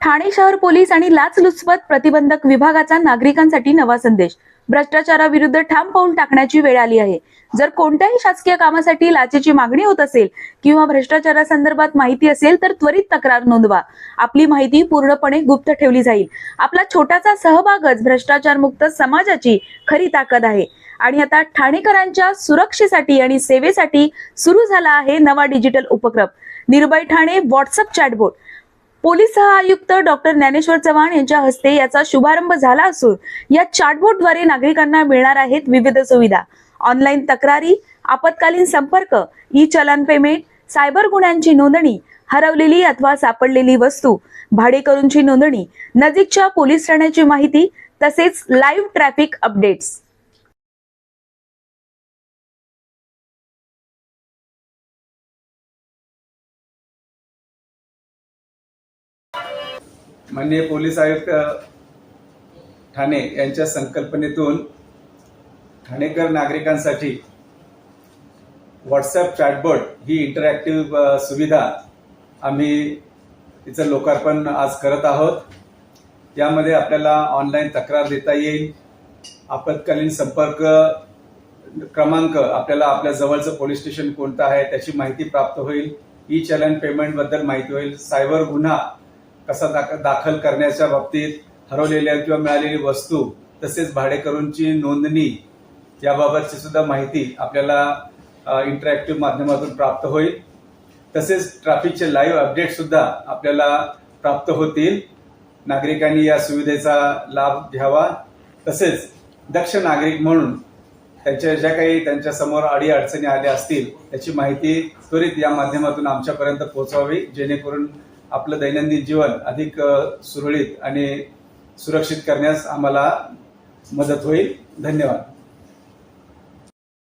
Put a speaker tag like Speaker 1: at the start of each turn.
Speaker 1: ठाणे शहर पोलीस आणि लाचलुचपत प्रतिबंधक विभागाचा नागरिकांसाठी नवा संदेश. भ्रष्टाचाराविरुद्ध ठाम पाऊल टाकण्याची वेळ आली आहे. जर कोणत्याही शासकीय कामासाठी लाचेची मागणी होत असेल किंवा भ्रष्टाचारासंदर्भात माहिती असेल तर त्वरित तक्रार नोंदवा. आपली माहिती पूर्णपणे गुप्त ठेवली जाईल. आपला छोटासा सहभागच भ्रष्टाचारमुक्त समाजाची खरी ताकद आहे. आणि आता ठाणेकरांच्या सुरक्षेसाठी आणि सेवेसाठी सुरू झाला आहे नवा डिजिटल उपक्रम. निर्भय ठाणे व्हॉट्सअप चॅटबोर्ड पोलीस सहआयुक्त डॉक्टर ज्ञानेश्वर चव्हाण यांच्या हस्ते याचा शुभारंभ झाला असून या चॅटबोटद्वारे नागरिकांना मिळणार आहेत विविध सुविधा. ऑनलाईन तक्रारी आपत्कालीन संपर्क ई चलन पेमेंट सायबर गुन्ह्यांची नोंदणी हरवलेली अथवा सापडलेली वस्तू भाडेकरूंची नोंदणी नजीकच्या पोलीस ठाण्याची माहिती तसेच लाईव्ह ट्रॅफिक अपडेट्स
Speaker 2: माननीय पोलीस आयुक्त ठाणे यांच्या संकल्पनेतून ठाणेकर नागरिकांसाठी व्हॉट्सअप चॅटबोर्ड ही इंटरॅक्टिव्ह सुविधा आम्ही तिचं लोकार्पण आज करत आहोत. यामध्ये आपल्याला ऑनलाईन तक्रार देता येईल. आपत्कालीन संपर्क क्रमांक आपल्याला आपल्या जवळचं पोलीस स्टेशन कोणतं आहे त्याची माहिती प्राप्त होईल. ई चलन पेमेंटबद्दल माहिती होईल. सायबर गुन्हा कसा दाख दाखल करण्याच्या बाबतीत हरवलेल्या किंवा मिळालेली वस्तू तसेच भाडेकरूंची नोंदणी याबाबतची सुद्धा माहिती आपल्याला इंटरॅक्टिव्ह माध्यमातून प्राप्त होईल. तसेच ट्रॅफिकचे लाईव्ह अपडेट सुद्धा आपल्याला प्राप्त होतील. नागरिकांनी या सुविधेचा लाभ घ्यावा. तसेच दक्ष नागरिक म्हणून त्यांच्या ज्या काही त्यांच्यासमोर अडी अडचणी आल्या असतील त्याची माहिती त्वरित या माध्यमातून आमच्यापर्यंत पोहोचवावी जेणेकरून आपलं दैनंदिन जीवन अधिक सुरळीत आणि सुरक्षित करण्यास आम्हाला मदत होईल. धन्यवाद.